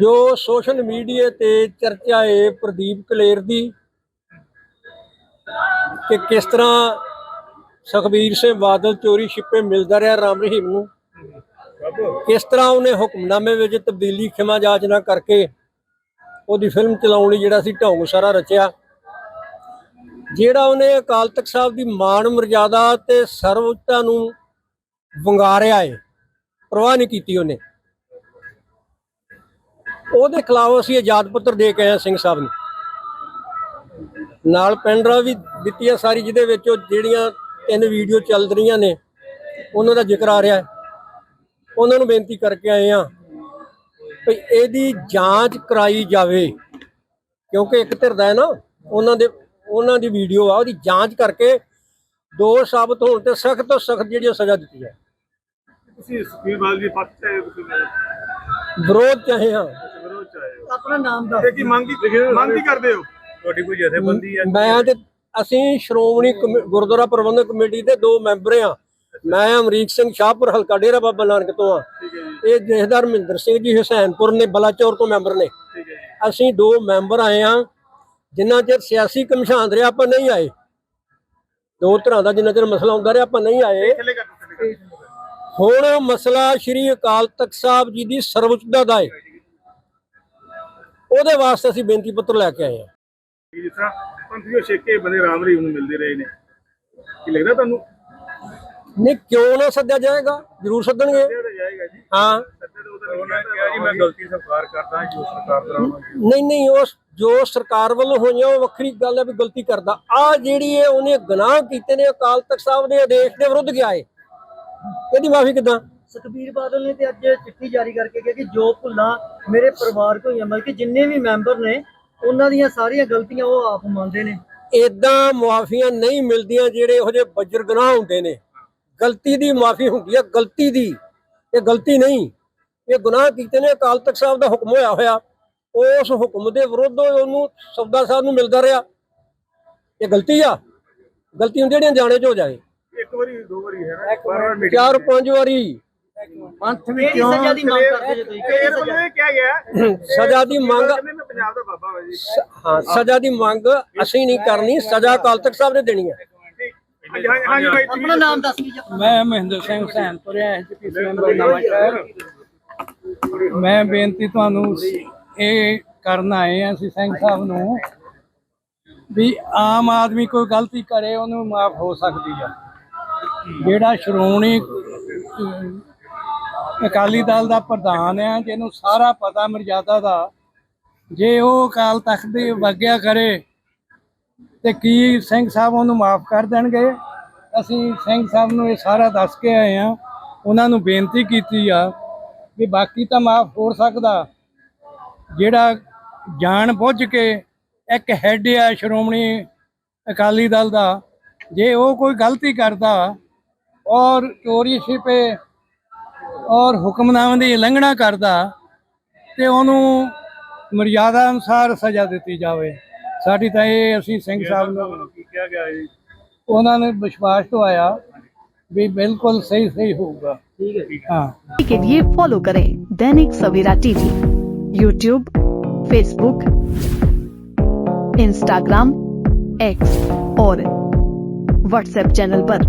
ਜੋ social media ਤੇ ਚਰਚਾ ਏ ਪ੍ਰਦੀਪ ਕਲੇਰ ਦੀ, ਕਿ ਕਿਸ ਤਰ੍ਹਾਂ ਸੁਖਬੀਰ ਸਿੰਘ ਬਾਦਲ ਚੋਰੀ ਛਿਪੇ ਮਿਲਦਾ ਰਿਹਾ ਰਾਮ ਰਹੀਮ ਨੂੰ, ਕਿਸ ਤਰ੍ਹਾਂ ਉਹਨੇ ਹੁਕਮਨਾਮੇ ਵਿੱਚ ਤਬਦੀਲੀ ਖਿਮਾ ਜਾਚਨਾ ਕਰਕੇ ਉਹਦੀ ਫਿਲਮ ਚਲਾਉਣ ਲਈ ਜਿਹੜਾ ਸੀ ਢੌਂਗ ਸਾਰਾ ਰਚਿਆ, ਜਿਹੜਾ ਉਹਨੇ ਅਕਾਲ ਤਖਤ ਸਾਹਿਬ ਦੀ ਮਾਣ ਮਰਜ਼ਾਦਾ ਤੇ ਸਰਵਉੱਚਤਾ ਨੂੰ ਵੰਗਾਰਿਆ ਏ ਪ੍ਰਵਾਹ ਨਹੀਂ ਕੀਤੀ ਉਹਨੇ। ਉਹਦੇ ਖਿਲਾਫ ਅਸੀਂ ਆਜ਼ਾਦ ਪੱਤਰ ਦੇ ਕੇ ਆਏ ਸਿੰਘ ਸਾਹਿਬ ਨੂੰ। ਨਾਲ ਪੈਨਡਰਾ ਵੀ ਦਿੱਤੀ ਆ ਸਾਰੀ ਜਿਹਦੇ ਵਿੱਚ ਉਹ ਜਿਹੜੀਆਂ ਤਿੰਨ ਵੀਡੀਓ ਚੱਲ ਰਹੀਆਂ ਨੇ ਉਹਨਾਂ ਦਾ ਜ਼ਿਕਰ ਆ ਰਿਹਾ ਹੈ। ਉਹਨਾਂ ਨੂੰ ਬੇਨਤੀ ਕਰਕੇ ਆਏ ਆ ਵੀ ਇਹਦੀ ਜਾਂਚ ਕਰਾਈ ਜਾਵੇ ਕਿਉਂਕਿ ਇੱਕ ਧਿਰ ਦਾ ਹੈ ਨਾ ਉਹਨਾਂ ਦੇ ਉਹਨਾਂ ਦੀ ਵੀਡੀਓ ਆ ਉਹਦੀ ਜਾਂਚ ਕਰਕੇ ਦੋਸ਼ ਸਾਬਤ ਹੋਣ ਤੇ ਸਖਤ ਤੋਂ ਸਖਤ ਜਿਹੜੀ ਸਜ਼ਾ ਦਿੱਤੀ ਹੈ ਤੁਸੀਂ ਬਾਦਲ ਜੀ ਪੱਖ ਵਿਰੋਧ ਚਾਹੇ ਹੋ। ਆਪਣਾ ਨਾਮ ਦੱਸ ਇਹ ਕੀ ਮੰਗ ਕੀ ਮੰਗ ਕੀ ਕਰਦੇ ਹੋ? ਤੁਹਾਡੀ ਕੋਈ ਜਥੇਬੰਦੀ ਹੈ ਮੈਂ ਤੇ ਅਸੀਂ ਸ਼੍ਰੋਮਣੀ ਕਮੇ- ਗੁਰਦੁਆਰਾ ਪ੍ਰਬੰਧਕ ਕਮੇਟੀ ਦੇ ਦੋ ਮੈਂਬਰ ਆ ਮੈਂ ਅਮਰੀਕ ਸਿੰਘ ਸ਼ਾਹਪੁਰ ਹਲਕਾ ਡੇਰਾ ਬਾਬਾ ਨਾਨਕ ਤੋਂ ਆ ਠੀਕ ਹੈ ਜੀ। ਇਹ ਜਥੇਦਾਰ ਮਹਿੰਦਰ ਸਿੰਘ ਜੀ ਹੁਸੈਨਪੁਰ ਨੇ ਬਲਾਚੌਰ ਤੋਂ ਮੈਂਬਰ ਨੇ। ਅਸੀਂ ਦੋ ਮੈਂਬਰ ਆਏ ਆ ਜਿੰਨਾ ਚਿਰ ਸਿਆਸੀ ਕਮਿਸ਼ਨ ਰਿਹਾ ਆਪਾਂ ਨਹੀਂ ਆਏ। ਦੋ ਤਰ੍ਹਾਂ ਦਾ ਜਿੰਨਾ ਚਿਰ ਮਸਲਾ ਹੁੰਦਾ ਰਿਹਾ ਆਪਾਂ ਨਹੀਂ ਆਏ। ਹੁਣ ਮਸਲਾ ਸ਼੍ਰੀ ਅਕਾਲ ਤਖਤ ਸਾਹਿਬ ਜੀ ਦੀ ਸਰਵਉੱਚਤਾ ਦਾ ਹੈ। ਉਹਦੇ ਵਾਸਤੇ ਅਸੀਂ ਬੇਨਤੀ ਪੱਤਰ ਲੈ ਕੇ ਆਏ ਆ ਜਿਸ ਤਰ੍ਹਾਂ ਪੰਥ ਜੋ ਛੇਕੇ ਬੰਦੇ ਰਾਮ ਰਹੀਮ ਨੂੰ ਮਿਲਦੇ ਰਹੇ ਨੇ। ਕੀ ਲੱਗਦਾ ਤੁਹਾਨੂੰ? ਨਹੀਂ ਕਿਉਂ ਨਾ ਸੱਦਿਆ ਜਾਏਗਾ? ਜ਼ਰੂਰ ਸੱਦਣਗੇ। ਹਾਂ। ਸੱਤੇ ਤੋਂ ਉਹਨਾਂ ਨੇ ਕਿਹਾ ਜੀ ਮੈਂ ਗਲਤੀ ਸਵੀਕਾਰ ਕਰਦਾ ਜੋ ਸਰਕਾਰ ਕਰਾਉਂਦੀ ਨਹੀਂ ਨਹੀਂ ਉਸ ਜੋ ਸਰਕਾਰ ਵੱਲੋਂ ਹੋਈਆਂ ਉਹ ਵੱਖਰੀ ਗੱਲ ਹੈ ਵੀ ਗਲਤੀ ਕਰਦਾ। ਆ ਜਿਹੜੀ ਹੈ ਉਹਨੇ ਗੁਨਾਹ ਕੀਤੇ ਨੇ ਅਕਾਲ ਤਖਤ ਸਾਹਿਬ ਦੇ ਆਦੇਸ਼ ਦੇ ਵਿਰੁੱਧ ਗਿਆ ਏ। ਇਹਦੀ ਮਾਫੀ ਕਿਦਾਂ? ਸੁਖਬੀਰ ਬਾਦਲ ਨੇ ਤੇ ਅੱਜ ਚਿੱਠੀ ਜਾਰੀ ਕਰਕੇ ਕਿਹਾ ਕਿ ਜੋ ਭੁੱਲਾਂ ਮੇਰੇ ਪਰਿਵਾਰ ਕੋ ਮਤਲਬ ਕਿ ਜਿੰਨੇ ਵੀ ਮੈਂਬਰ ਨੇ ਉਹਨਾਂ ਦੀਆਂ ਸਾਰੀਆਂ ਗਲਤੀਆਂ ਉਹ ਆਪ ਮੰਨਦੇ ਨੇ। ਇਦਾਂ ਮੁਆਫੀਆਂ ਨਹੀਂ ਮਿਲਦੀਆਂ ਜਿਹੜੇ ਇਹੋ ਜਿਹੇ ਬੱਜਰ ਗੁਨਾਹ ਹੁੰਦੇ ਨੇ। ਗਲਤੀ ਦੀ ਮਾਫੀ ਹੁੰਦੀ ਹੈ ਗਲਤੀ ਦੀ। ਇਹ ਗਲਤੀ ਨਹੀਂ। ਇਹ ਗੁਨਾਹ ਕੀਤੇ ਨੇ ਅਕਾਲ ਤਖਤ ਸਾਹਿਬ ਦਾ ਹੁਕਮ ਹੋਇਆ ਹੋਇਆ। ਉਸ ਹੁਕਮ ਦੇ ਵਿਰੁੱਧ ਉਹਨੂੰ ਸਬਦਾ ਸਾਹਿਬ ਨੂੰ ਮਿਲਦਾ ਰਿਹਾ। ਇਹ ਗਲਤੀ ਆ। ਗਲਤੀ ਹੁੰਦੀ ਜਿਹੜੀਆਂ ਜਾਣੇ ਚ ਹੋ ਜਾਏ ਇੱਕ ਵਾਰੀ ਦੋ ਵਾਰੀ ਹੈ ਨਾ। ਚਾਰ ਪੰਜ ਵਾਰੀ। ਪੰਥ ਵਿੱਚ ਕਿਉਂ ਸਜ਼ਾ ਦੀ ਮੰਗ ਕਰਦੇ ਜੇ ਤੁਸੀਂ। ਇਹ ਵੱਲੋਂ ਇਹ ਕਿਹਾ ਗਿਆ ਸਜ਼ਾ ਦੀ ਮੰਗ ਮੈਂ ਪੰਜਾਬ ਦਾ ਬਾਬਾ ਹਾਂ ਜੀ। ਹਾਂ ਸਜ਼ਾ ਦੀ ਮੰਗ ਅਸੀਂ ਨਹੀਂ ਕਰਨੀ ਸਜ਼ਾ ਅਕਾਲ ਤਖਤ ਸਾਹਿਬ ਨੇ ਦੇਣੀ ਹੈ। ਹਾਂਜੀ ਭਾਈ ਆਪਣਾ ਨਾਮ ਦੱਸ ਵੀ ਮੈਂ ਮਹਿੰਦਰ ਸਿੰਘ ਮੈਂਬਰ ਨਵਾਂ ਸ਼ਹਿਰ ਮੈਂ ਬੇਨਤੀ ਤੁਹਾਨੂੰ ਇਹ ਕਰਨ ਆਏ ਹਾਂ ਅਸੀਂ ਸਿੰਘ ਸਾਹਿਬ ਨੂੰ ਵੀ ਆਮ ਆਦਮੀ ਕੋਈ ਗਲਤੀ ਕਰੇ ਉਹਨੂੰ ਮਾਫ ਹੋ ਸਕਦੀ ਆ। ਜਿਹੜਾ ਸ਼੍ਰੋਮਣੀ ਅਕਾਲੀ ਦਲ ਦਾ ਪ੍ਰਧਾਨ ਹੈ ਜਿਹਨੂੰ ਸਾਰਾ ਪਤਾ ਮਰਜ਼ਾਦਾ ਦਾ। ਜੇ ਉਹ ਅਕਾਲ ਤਖਤ ਦੀ ਵਗਿਆ ਕਰੇ ਤੇ ਕੀ ਸਿੰਘ ਸਾਹਿਬ ਉਹਨੂੰ ਮਾਫ ਕਰ ਦੇਣਗੇ? ਅਸੀਂ ਸਿੰਘ ਸਾਹਿਬ ਨੂੰ ਇਹ ਸਾਰਾ ਦੱਸ ਕੇ ਆਏ ਆ ਉਹਨਾਂ ਨੂੰ ਬੇਨਤੀ ਕੀਤੀ ਆ ਵੀ ਬਾਕੀ ਤਾਂ ਮਾਫ ਹੋ ਸਕਦਾ। ਜਿਹੜਾ ਜਾਣ ਬੁੱਝ ਕੇ ਇੱਕ ਹੈੱਡ ਆ ਸ਼੍ਰੋਮਣੀ ਅਕਾਲੀ ਦਲ ਦਾ, ਜੇ ਉਹ ਕੋਈ ਗਲਤੀ ਕਰਦਾ ਔਰ ਚੋਰੀ ਛਿਪੇ ਔਰ ਹੁਕਮਨਾਮੇ ਦੀ ਉਲੰਘਣਾ ਕਰਦਾ ਤੇ ਉਹਨੂੰ ਮਰਿਆਦਾ ਅਨੁਸਾਰ ਸਜ਼ਾ ਦਿੱਤੀ ਜਾਵੇ। ਸਾਡੀ ਤਾਂ ਇਹ ਅਸੀਂ ਸਿੰਘ ਸਾਹਿਬ ਨੂੰ ਕੀ ਕਿਹਾ ਗਿਆ ਜੀ? ਉਹਨਾਂ ਨੇ ਵਿਸ਼ਵਾਸ ਦਵਾਇਆ ਵੀ ਬਿਲਕੁਲ ਸਹੀ ਸਹੀ ਹੋਊਗਾ। ਠੀਕ ਹੈ। ਹਾਂ। के लिए फॉलो करें Dainik Savera TV YouTube Facebook और व्हाट्सएप चैनल पर